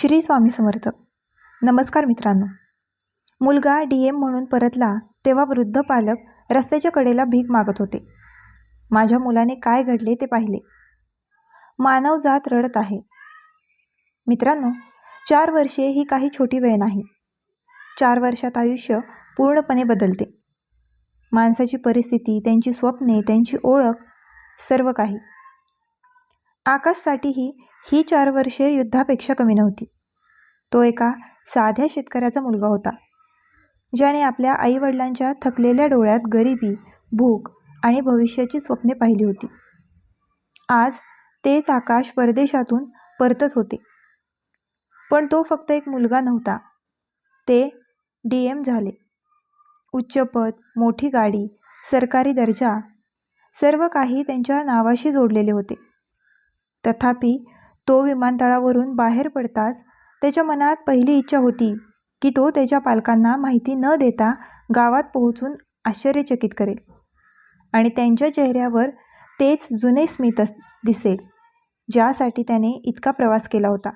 श्री स्वामी समर्थ. नमस्कार मित्रांनो. मुलगा डी एम म्हणून परतला तेव्हा वृद्ध पालक रस्त्याच्या कडेला भीक मागत होते. माझ्या मुलाने काय घडले ते पाहिले. मानव जात रडत आहे. मित्रांनो चार वर्षे ही काही छोटी वेळ नाही. चार वर्षात आयुष्य पूर्णपणे बदलते. माणसाची परिस्थिती त्यांची स्वप्ने त्यांची ओळख सर्व काही. आकाशसाठीही ही चार वर्षे युद्धापेक्षा कमी नव्हती. तो एका साध्या शेतकऱ्याचा मुलगा होता ज्याने आपल्या आईवडिलांच्या थकलेल्या डोळ्यात गरिबी भूक आणि भविष्याची स्वप्ने पाहिली होती. आज तेच आकाश परदेशातून परतत होते. पण तो फक्त एक मुलगा नव्हता. ते डी एम झाले. उच्च पद मोठी गाडी सरकारी दर्जा सर्व काही त्यांच्या नावाशी जोडलेले होते. तथापि तो विमानतळावरून बाहेर पडताच त्याच्या मनात पहिली इच्छा होती की तो त्याच्या पालकांना माहिती न देता गावात पोहोचून आश्चर्यचकित करेल. आणि त्यांच्या चेहऱ्यावर तेच जुने स्मित अस दिसेल ज्यासाठी त्याने इतका प्रवास केला होता.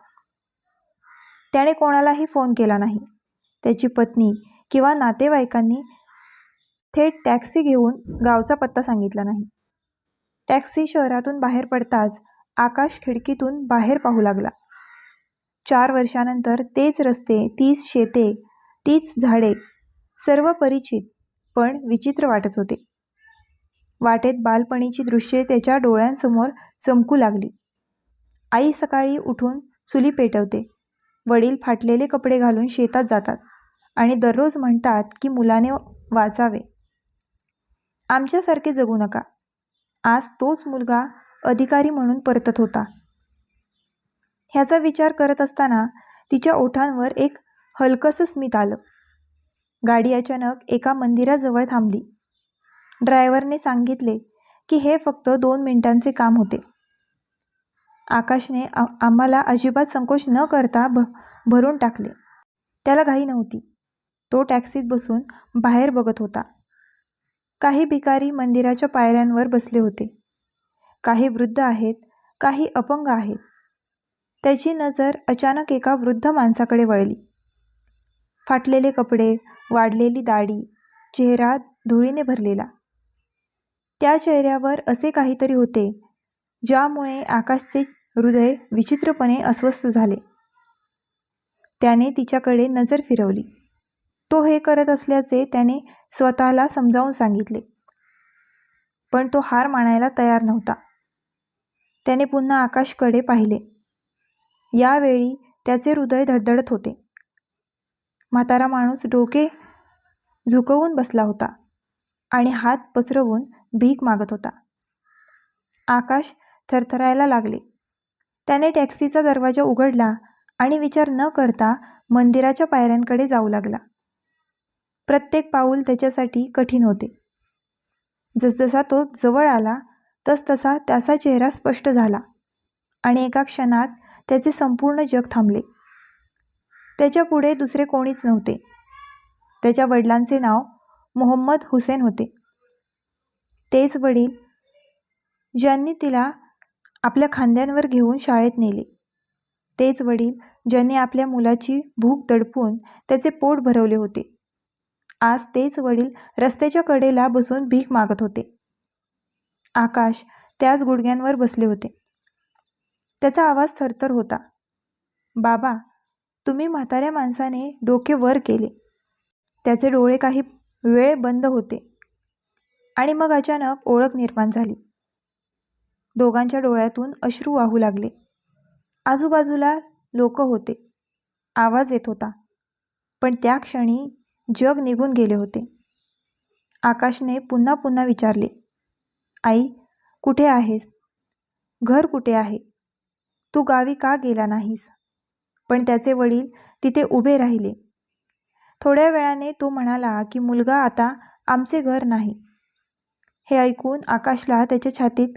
त्याने कोणालाही फोन केला नाही. त्याची पत्नी किंवा नातेवाईकांनी थेट टॅक्सी घेऊन गावचा पत्ता सांगितला नाही. टॅक्सी शहरातून बाहेर पडताच आकाश खिडकीतून बाहेर पाहू लागला. चार वर्षानंतर तेच रस्ते तीच शेते तीच झाडे सर्व परिचित पण विचित्र वाटत होते. वाटेत बालपणीची दृश्ये त्याच्या डोळ्यांसमोर चमकू लागली. आई सकाळी उठून चुली पेटवते. वडील फाटलेले कपडे घालून शेतात जातात आणि दररोज म्हणतात की मुलाने वाचावे. आमच्यासारखे जगू नका. आज तोच मुलगा अधिकारी म्हणून परतत होता. ह्याचा विचार करत असताना तिच्या ओठांवर एक हलकसं स्मित आलं. गाडी अचानक एका मंदिराजवळ थांबली. ड्रायव्हरने सांगितले की हे फक्त दोन मिनिटांचे काम होते. आकाशने आम्हाला अजिबात संकोच न करता भ भरून टाकले. त्याला घाई नव्हती. तो टॅक्सीत बसून बाहेर बघत होता. काही भिकारी मंदिराच्या पायऱ्यांवर बसले होते. काही वृद्ध आहेत काही अपंग आहेत. त्याची नजर अचानक एका वृद्ध माणसाकडे वळली. फाटलेले कपडे वाढलेली दाढी चेहरा धुळीने भरलेला. त्या चेहऱ्यावर असे काहीतरी होते ज्यामुळे आकाशचे हृदय विचित्रपणे अस्वस्थ झाले. त्याने तिच्याकडे नजर फिरवली. तो हे करत असल्याचे त्याने स्वतःला समजावून सांगितले. पण तो हार मानायला तयार नव्हता. त्याने पुन्हा आकाशकडे पाहिले. यावेळी त्याचे हृदय धडधडत होते. म्हातारा माणूस डोके झुकवून बसला होता आणि हात पसरवून भीक मागत होता. आकाश थरथरायला लागले. त्याने टॅक्सीचा दरवाजा उघडला आणि विचार न करता मंदिराच्या पायऱ्यांकडे जाऊ लागला. प्रत्येक पाऊल त्याच्यासाठी कठीण होते. जसजसा तो जवळ आला तसतसा त्याचा चेहरा स्पष्ट झाला. आणि एका क्षणात त्याचे संपूर्ण जग थांबले. त्याच्या पुढे दुसरे कोणीच नव्हते. त्याच्या वडिलांचे नाव मोहम्मद हुसेन होते. तेच वडील ज्यांनी तिला आपल्या खांद्यांवर घेऊन शाळेत नेले. तेच वडील ज्यांनी आपल्या मुलाची भूक दडपून त्याचे पोट भरवले होते. आज तेच वडील रस्त्याच्या कडेला बसून भीक मागत होते. आकाश त्याच गुडघ्यांवर बसले होते. त्याचा आवाज थरथर होता. बाबा तुम्ही म्हाताऱ्या माणसाने डोके वर केले. त्याचे डोळे काही वेळ बंद होते. आणि मग अचानक ओळख निर्माण झाली. दोघांच्या डोळ्यातून अश्रू वाहू लागले. आजूबाजूला लोक होते. आवाज येत होता. पण त्या क्षणी जग निघून गेले होते. आकाशने पुन्हा पुन्हा विचारले. आई कुठे आहेस? घर कुठे आहे? तू गावी का गेला नाहीस? पण त्याचे वडील तिथे उभे राहिले. थोड्या वेळाने तो म्हणाला की मुलगा आता आमचे घर नाही. हे ऐकून आकाशला त्याच्या छातीत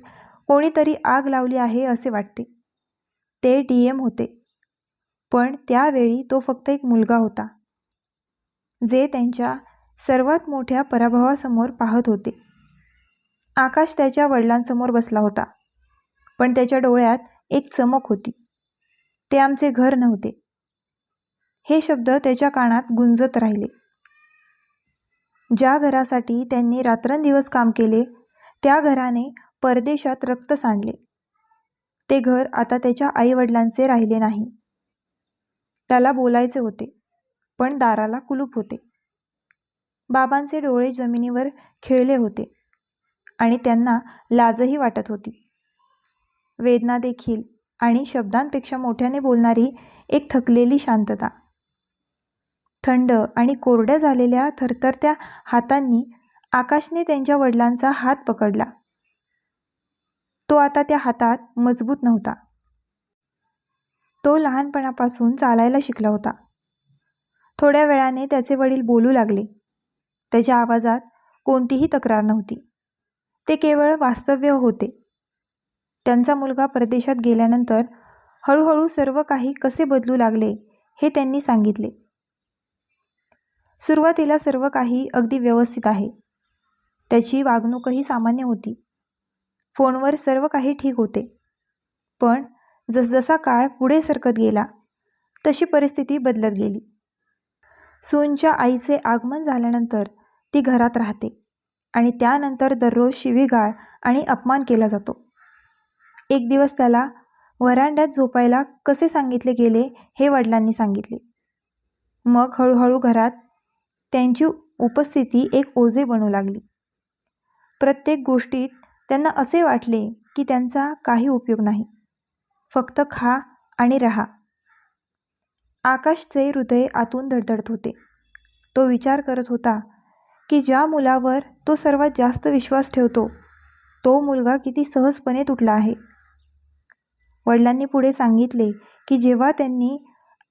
कोणीतरी आग लावली आहे असे वाटते. ते डी एम होते. पण त्यावेळी तो फक्त एक मुलगा होता जे त्यांच्या सर्वात मोठ्या पराभवासमोर पाहत होते. आकाश त्याच्या वडिलांसमोर बसला होता. पण त्याच्या डोळ्यात एक चमक होती. ते आमचे घर नव्हते. हे शब्द त्याच्या कानात गुंजत राहिले. ज्या घरासाठी त्यांनी रात्रंदिवस काम केले त्या घराने परदेशात रक्त सांडले. ते घर आता त्याच्या आईवडिलांचे राहिले नाही. त्याला बोलायचे होते पण दाराला कुलूप होते. बाबांचे डोळे जमिनीवर खेळले होते. आणि त्यांना लाजही वाटत होती. वेदना देखील आणि शब्दांपेक्षा मोठ्याने बोलणारी एक थकलेली शांतता. थंड आणि कोरड्या झालेल्या थरथरत्या हातांनी आकाशने त्यांच्या वडिलांचा हात पकडला. तो आता त्या हातात मजबूत नव्हता. तो लहानपणापासून चालायला शिकला होता. थोड्या वेळाने त्याचे वडील बोलू लागले. त्याच्या आवाजात कोणतीही तक्रार नव्हती. ते केवळ वास्तव्य होते. त्यांचा मुलगा परदेशात गेल्यानंतर हळूहळू सर्व काही कसे बदलू लागले हे त्यांनी सांगितले. सुरुवातीला सर्व काही अगदी व्यवस्थित आहे. त्याची वागणूकही सामान्य होती. फोनवर सर्व काही ठीक होते. पण जसजसा काळ पुढे सरकत गेला तशी परिस्थिती बदलत गेली. सूनच्या आईचे आगमन झाल्यानंतर ती घरात राहते. आणि त्यानंतर दररोज शिवीगाळ आणि अपमान केला जातो. एक दिवस त्याला वरांड्यात झोपायला कसे सांगितले गेले हे वडिलांनी सांगितले. मग हळूहळू घरात त्यांची उपस्थिती एक ओझे बनू लागली. प्रत्येक गोष्टीत त्यांना असे वाटले की त्यांचा काही उपयोग नाही. फक्त खा आणि रहा. आकाशचे हृदय आतून धडधडत होते. तो विचार करत होता की ज्या मुलावर तो सर्वात जास्त विश्वास ठेवतो तो मुलगा किती सहजपणे तुटला आहे. वडिलांनी पुढे सांगितले की जेव्हा त्यांनी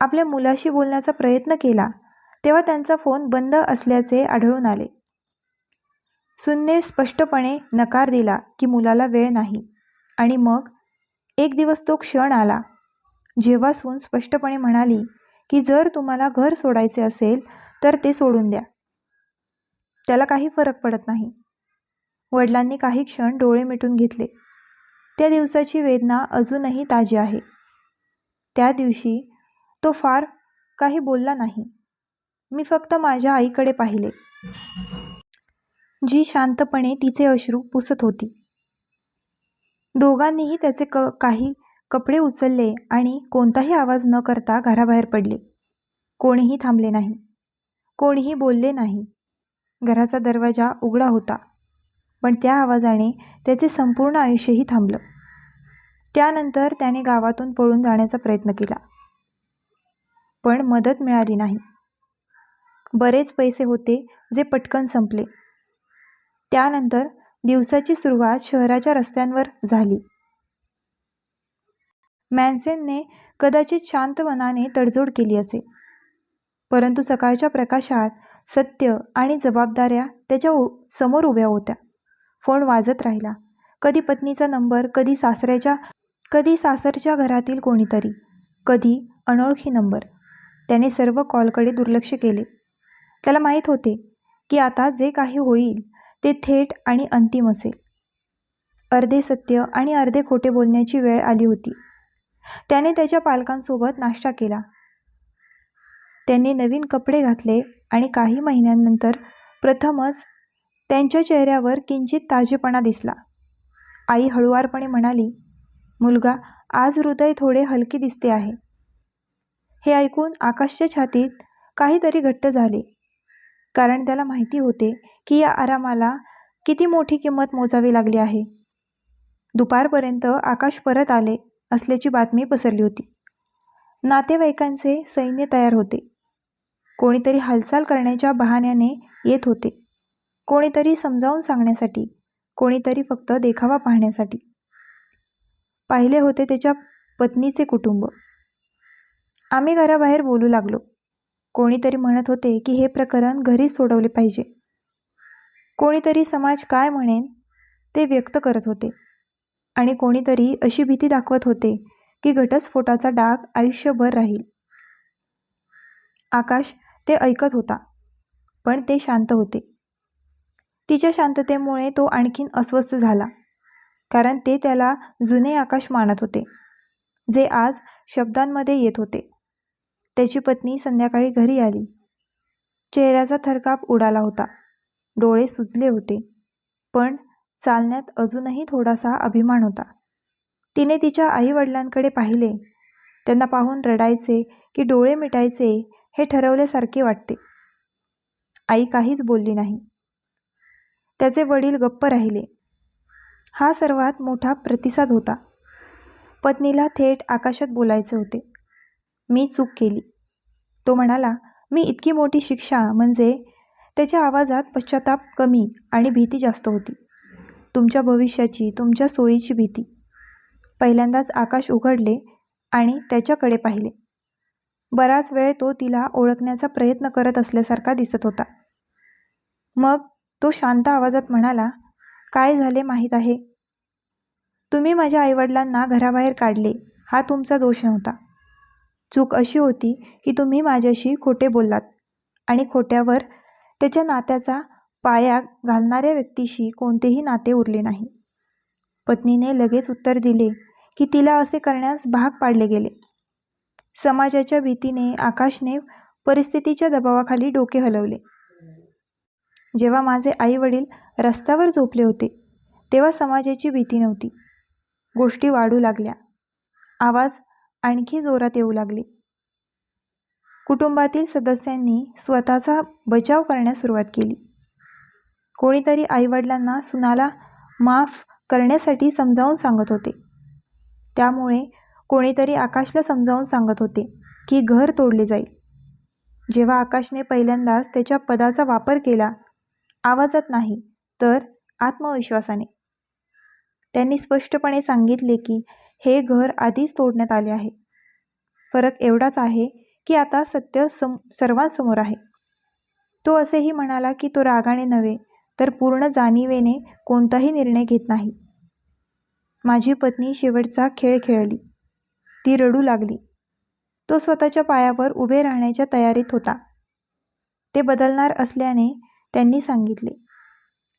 आपल्या मुलाशी बोलण्याचा प्रयत्न केला तेव्हा त्यांचा फोन बंद असल्याचे आढळून आले. सुनने स्पष्टपणे नकार दिला की मुलाला वेळ नाही आणि मग एक दिवस तो क्षण आला जेव्हा सून स्पष्टपणे म्हणाली की जर तुम्हाला घर सोडायचे असेल तर ते सोडून द्या. त्याला काही फरक पडत नाही. वडिलांनी काही क्षण डोळे मिटून घेतले. त्या दिवसाची वेदना अजूनही ताजी आहे. त्या दिवशी तो फार काही बोलला नाही. मी फक्त माझ्या आईकडे पाहिले. जी शांतपणे तिचे अश्रू पुसत होती. दोघांनीही त्याचे क काही कपडे उचलले आणि कोणताही आवाज न करता घराबाहेर पडले. कोणीही थांबले नाही. कोणीही बोलले नाही. घराचा दरवाजा उघडा होता. पण त्या आवाजाने त्याचे संपूर्ण आयुष्यही थांबलं. त्यानंतर त्याने गावातून पळून जाण्याचा प्रयत्न केला. पण मदत मिळाली नाही. बरेच पैसे होते जे पटकन संपले. त्यानंतर दिवसाची सुरुवात शहराच्या रस्त्यांवर झाली. मॅन्सेनने कदाचित शांत मनाने तडजोड केली असे. परंतु सकाळच्या प्रकाशात सत्य आणि जबाबदाऱ्या त्याच्यासमोर उभ्या होत्या. फोन वाजत राहिला. कधी पत्नीचा नंबर कधी सासऱ्याच्या कधी सासरच्या घरातील कोणीतरी. कधी अनोळखी नंबर. त्याने सर्व कॉलकडे दुर्लक्ष केले. त्याला माहीत होते की आता जे काही होईल ते थेट आणि अंतिम असेल. अर्धे सत्य आणि अर्धे खोटे बोलण्याची वेळ आली होती. त्याने त्याच्या पालकांसोबत नाश्ता केला. त्यांनी नवीन कपडे घातले आणि काही महिन्यांनंतर प्रथमच त्यांच्या चेहऱ्यावर किंचित ताजेपणा दिसला. आई हळुवारपणे म्हणाली मुलगा आज हृदय थोडे हलके दिसते आहे. हे ऐकून आकाशच्या छातीत काहीतरी घट्ट झाले. कारण त्याला माहिती होते की या आरामाला किती मोठी किंमत मोजावी लागली आहे. दुपारपर्यंत आकाश परत आले असल्याची बातमी पसरली होती. नातेवाईकांचे सैन्य तयार होते. कोणीतरी हालचाल करण्याच्या बहाण्याने येत होते. कोणीतरी समजावून सांगण्यासाठी कोणीतरी फक्त देखावा पाहण्यासाठी. पाहिले होते त्याच्या पत्नीचे कुटुंब. आम्ही घराबाहेर बोलू लागलो. कोणीतरी म्हणत होते की हे प्रकरण घरीच सोडवले पाहिजे. कोणीतरी समाज काय म्हणेन ते व्यक्त करत होते. आणि कोणीतरी अशी भीती दाखवत होते की घटस्फोटाचा डाग आयुष्यभर राहील. आकाश ते ऐकत होता. पण ते शांत होते. तिच्या शांततेमुळे तो आणखीन अस्वस्थ झाला. कारण ते त्याला जुने आकाश मानत होते जे आज शब्दांमध्ये येत होते. त्याची पत्नी संध्याकाळी घरी आली. चेहऱ्याचा थरकाप उडाला होता. डोळे सुजले होते. पण चालण्यात अजूनही थोडासा अभिमान होता. तिने तिच्या आईवडिलांकडे पाहिले. त्यांना पाहून रडायचे की डोळे मिटायचे हे ठरवल्यासारखे वाटते. आई काहीच बोलली नाही. त्याचे वडील गप्प राहिले. हा सर्वात मोठा प्रतिसाद होता. पत्नीला थेट आकाशात बोलायचे होते. मी चूक केली. तो म्हणाला मी इतकी मोठी शिक्षा म्हणजे त्याच्या आवाजात पश्चाताप कमी आणि भीती जास्त होती. तुमच्या भविष्याची तुमच्या सोयीची भीती. पहिल्यांदाच आकाश उघडले आणि त्याच्याकडे पाहिले. बराच वेळ तो तिला ओळखण्याचा प्रयत्न करत असल्यासारखा दिसत होता. मग तो शांत आवाजात म्हणाला काय झाले माहीत आहे? तुम्ही माझ्या आईवडिलांना घराबाहेर काढले. हा तुमचा दोष नव्हता. चूक अशी होती की तुम्ही माझ्याशी खोटे बोललात आणि खोट्यावर त्याच्या नात्याचा पाया घालणाऱ्या व्यक्तीशी कोणतेही नाते उरले नाही. पत्नीने लगेच उत्तर दिले की तिला असे करण्यास भाग पाडले गेले. समाजाच्या भीतीने आकाशने परिस्थितीच्या दबावाखाली डोके हलवले. जेव्हा माझे आई वडील रस्त्यावर झोपले होते तेव्हा समाजाची भीती नव्हती. गोष्टी वाढू लागल्या. आवाज आणखी जोरात येऊ लागले. कुटुंबातील सदस्यांनी स्वतःचा बचाव करण्यास सुरुवात केली. कोणीतरी आईवडिलांना सुनाला माफ करण्यासाठी समजावून सांगत होते. त्यामुळे कोणीतरी आकाशला समजावून सांगत होते की घर तोडले जाईल. जेव्हा आकाशने पहिल्यांदाच त्याच्या पदाचा वापर केला आवाजात नाही तर आत्मविश्वासाने. त्यांनी स्पष्टपणे सांगितले की हे घर आधीच तोडण्यात आले आहे. फरक एवढाच आहे की आता सत्य सम सर्वांसमोर आहे. तो असेही म्हणाला की तो रागाने नव्हे तर पूर्ण जाणीवेने कोणताही निर्णय घेत नाही. माझी पत्नी शेवटचा खेळ खेळली. ती रडू लागली. तो स्वतःच्या पायावर उभे राहण्याच्या तयारीत होता. ते बदलणार असल्याने त्यांनी सांगितले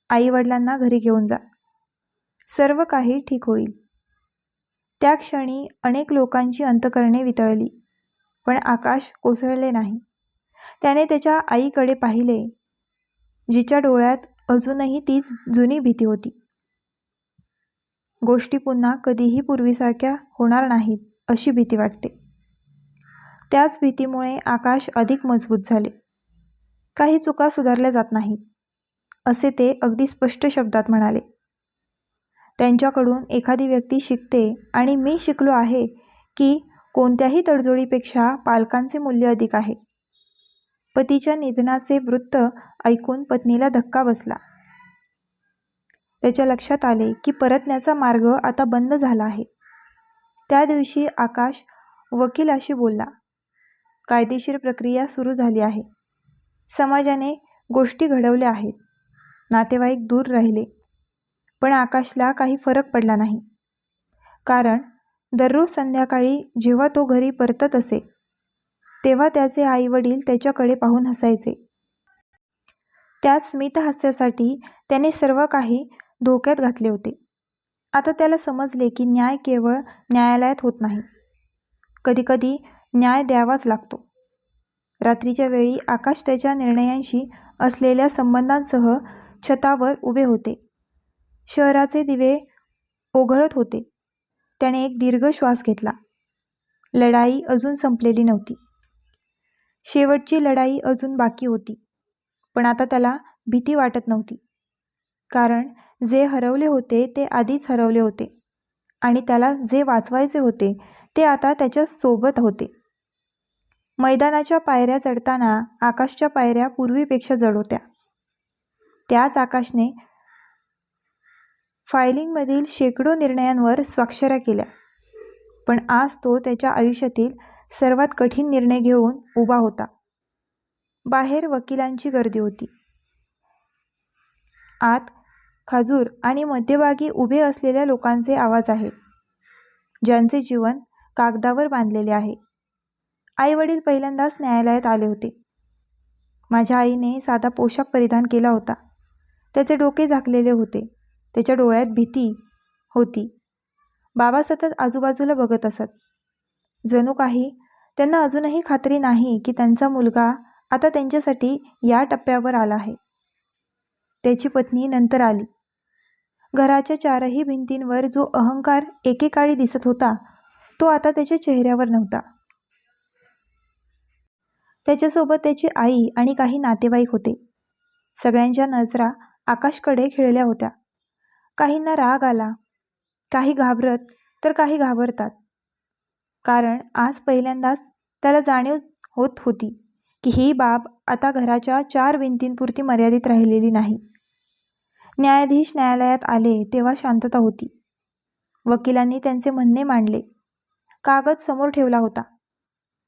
आईवडिलांना घरी घेऊन जा. सर्व काही ठीक होईल. त्या क्षणी अनेक लोकांची अंतकरणे वितळली पण आकाश कोसळले नाही. त्याने त्याच्या आईकडे पाहिले जिच्या डोळ्यात अजूनही तीच जुनी भीती होती. गोष्टी पुन्हा कधीही पूर्वीसारख्या होणार नाहीत. अशी भीती वाटते. त्याच भीतीमुळे आकाश अधिक मजबूत झाले. काही चुका सुधारल्या जात नाहीत असे ते अगदी स्पष्ट शब्दात म्हणाले. त्यांच्याकडून एखादी व्यक्ती शिकते आणि मी शिकलो आहे की कोणत्याही तडजोडीपेक्षा पालकांचे मूल्य अधिक आहे. पतीच्या निधनाचे वृत्त ऐकून पत्नीला धक्का बसला. त्याच्या लक्षात आले की परतण्याचा मार्ग आता बंद झाला आहे. त्या दिवशी आकाश वकिलाशी बोलला कायदेशीर प्रक्रिया सुरू झाली आहे. समाजाने गोष्टी घडवल्या आहेत. नातेवाईक दूर राहिले. पण आकाशला काही फरक पडला नाही. कारण दररोज संध्याकाळी जेव्हा तो घरी परतत असे तेव्हा त्याचे आईवडील त्याच्याकडे पाहून हसायचे. त्याच स्मितहास्यासाठी त्याने सर्व काही धोक्यात घातले होते. आता त्याला समजले की न्याय केवळ न्यायालयात होत नाही. कधीकधी न्याय द्यावाच लागतो. रात्रीच्या वेळी आकाश त्याच्या निर्णयांशी असलेल्या संबंधांसह छतावर उभे होते. शहराचे दिवे ओघळत होते. त्याने एक दीर्घ श्वास घेतला. लढाई अजून संपलेली नव्हती. शेवटची लढाई अजून बाकी होती. पण आता त्याला भीती वाटत नव्हती. कारण जे हरवले होते ते आधीच हरवले होते. आणि त्याला जे वाचवायचे होते ते आता त्याच्या सोबत होते. मैदानाच्या पायऱ्या चढताना आकाशच्या पायऱ्या पूर्वीपेक्षा जड होत्या. त्याच आकाशने फायलिंगमधील शेकडो निर्णयांवर स्वाक्षऱ्या केल्या. पण आज तो त्याच्या आयुष्यातील सर्वात कठीण निर्णय घेऊन उभा होता. बाहेर वकिलांची गर्दी होती. आत खाजूर आणि मध्यभागी उभे असलेल्या लोकांचे आवाज आहेत ज्यांचे जीवन कागदावर बांधलेले आहे. आईवडील पहिल्यांदाच न्यायालयात आले होते. माझ्या आईने साधा पोशाख परिधान केला होता. त्याचे डोके झाकलेले होते. त्याच्या डोळ्यात भीती होती. बाबा सतत आजूबाजूला बघत असत. जणू काही त्यांना अजूनही खात्री नाही की त्यांचा मुलगा आता त्यांच्यासाठी या टप्प्यावर आला आहे. त्याची पत्नी नंतर आली. घराच्या चारही भिंतींवर जो अहंकार एकेकाळी दिसत होता तो आता त्याच्या चेहऱ्यावर नव्हता. त्याच्यासोबत त्याची आई आणि काही नातेवाईक होते. सगळ्यांच्या नजरा आकाशकडे खिळल्या होत्या. काहींना राग आला काही घाबरत तर काही घाबरतात. कारण आज पहिल्यांदाच त्याला जाणीव होत होती की ही बाब आता घराच्या चार भिंतींपुरती मर्यादित राहिलेली नाही. न्यायाधीश न्यायालयात आले तेव्हा शांतता होती. वकिलांनी त्यांचे म्हणणे मांडले. कागद समोर ठेवला होता.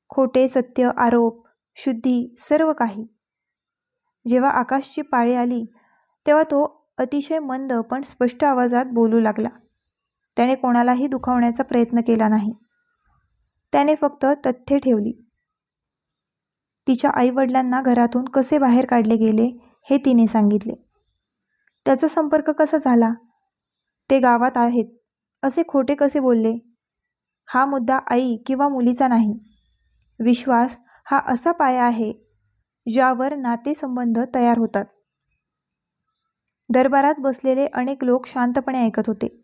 खोटे सत्य आरोप शुद्धी सर्व काही. जेव्हा आकाशची पाळी आली तेव्हा तो अतिशय मंद पण स्पष्ट आवाजात बोलू लागला. त्याने कोणालाही दुखावण्याचा प्रयत्न केला नाही. त्याने फक्त तथ्ये ठेवली. तिच्या आईवडिलांना घरातून कसे बाहेर काढले गेले हे तिने सांगितले. त्याचा संपर्क कसा झाला? ते गावात आहेत. असे खोटे कसे बोलले? हा मुद्दा आई किंवा मुलीचा नाही. विश्वास हा असा पाया आहे ज्यावर नातेसंबंध तयार होतात. दरबारात बसलेले अनेक लोक शांतपणे ऐकत होते.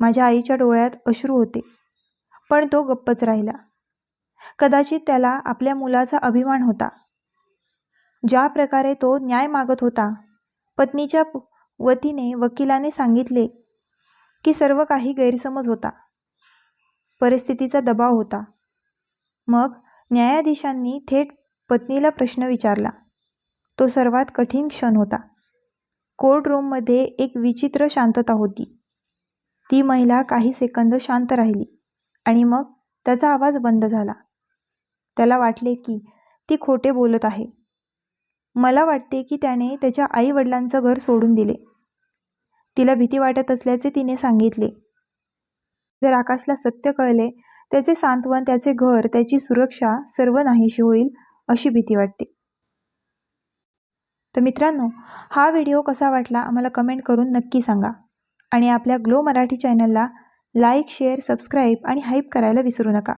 माझ्या आईच्या डोळ्यात अश्रू होते पण तो गप्पच राहिला. कदाचित त्याला आपल्या मुलाचा अभिमान होता. ज्या प्रकारे तो न्याय मागत होता पत्नीच्या वतीने वकिलाने सांगितले की सर्व काही गैरसमज होता. परिस्थितीचा दबाव होता. मग न्यायाधीशांनी थेट पत्नीला प्रश्न विचारला. तो सर्वात कठीण क्षण होता. कोर्ट रूममध्ये एक विचित्र शांतता होती. ती महिला काही सेकंद शांत राहिली आणि मग त्याचा आवाज बंद झाला. त्याला वाटले की ती खोटे बोलत आहे. मला वाटते की त्याने त्याच्या आईवडिलांचं घर सोडून दिले. तिला भीती वाटत असल्याचे तिने सांगितले. जर आकाशला सत्य कळले त्याचे सांत्वन त्याचे घर त्याची सुरक्षा सर्व नाहीशी होईल अशी भीती वाटते. तर मित्रांनो हा व्हिडिओ कसा वाटला आम्हाला कमेंट करून नक्की सांगा. आणि आपल्या ग्लो मराठी चॅनलला लाईक शेअर सबस्क्राईब आणि हाईप करायला विसरू नका.